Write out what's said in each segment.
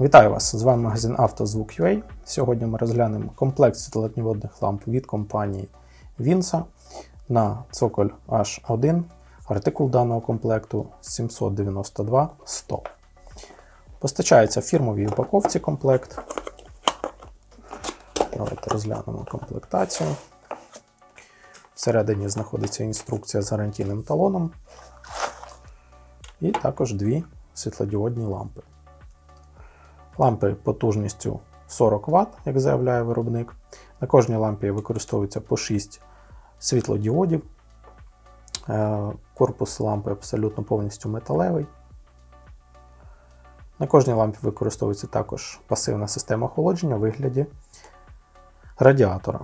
Вітаю вас! З вами магазин «Автозвук.UA». Сьогодні ми розглянемо комплект світлодіодних ламп від компанії Vinsa на цоколь H1. Артикул даного комплекту 792 100. Постачається в фірмовій упаковці комплект. Давайте розглянемо комплектацію. Всередині знаходиться інструкція з гарантійним талоном. І також дві світлодіодні лампи. Лампи потужністю 40 Вт, як заявляє виробник. На кожній лампі використовується по 6 світлодіодів. Е, Корпус лампи абсолютно повністю металевий. На кожній лампі використовується також пасивна система охолодження у вигляді радіатора.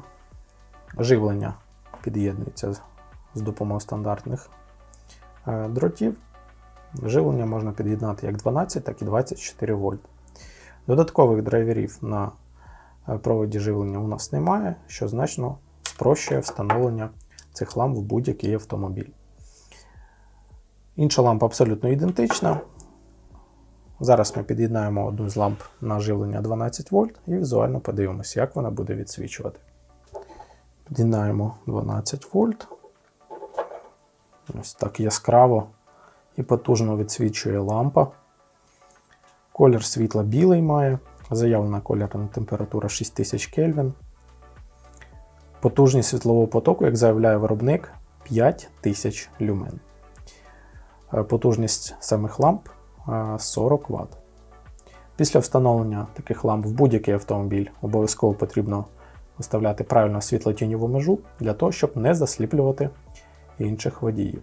Живлення під'єднується з допомогою стандартних е, дротів. Живлення можна під'єднати як 12, так і 24 вольт. Додаткових драйверів на е, проводі живлення у нас немає, що значно спрощує встановлення цих ламп в будь-який автомобіль. Інша лампа абсолютно ідентична. Зараз ми під'єднаємо одну з ламп на живлення 12 вольт і візуально подивимося, як вона буде відсвічувати. Під'єднаємо 12 вольт. Ось так яскраво і потужно відсвічує лампа. Колір світла білий має, заявлена кольорна температура 6000 Кельвін. Потужність світлового потоку, як заявляє виробник, 5000 люмен. Е, Потужність самих ламп е, 40 Вт. Після встановлення таких ламп в будь-який автомобіль обов'язково потрібно виставляти правильно світлотіньову межу для того, щоб не засліплювати інших водіїв.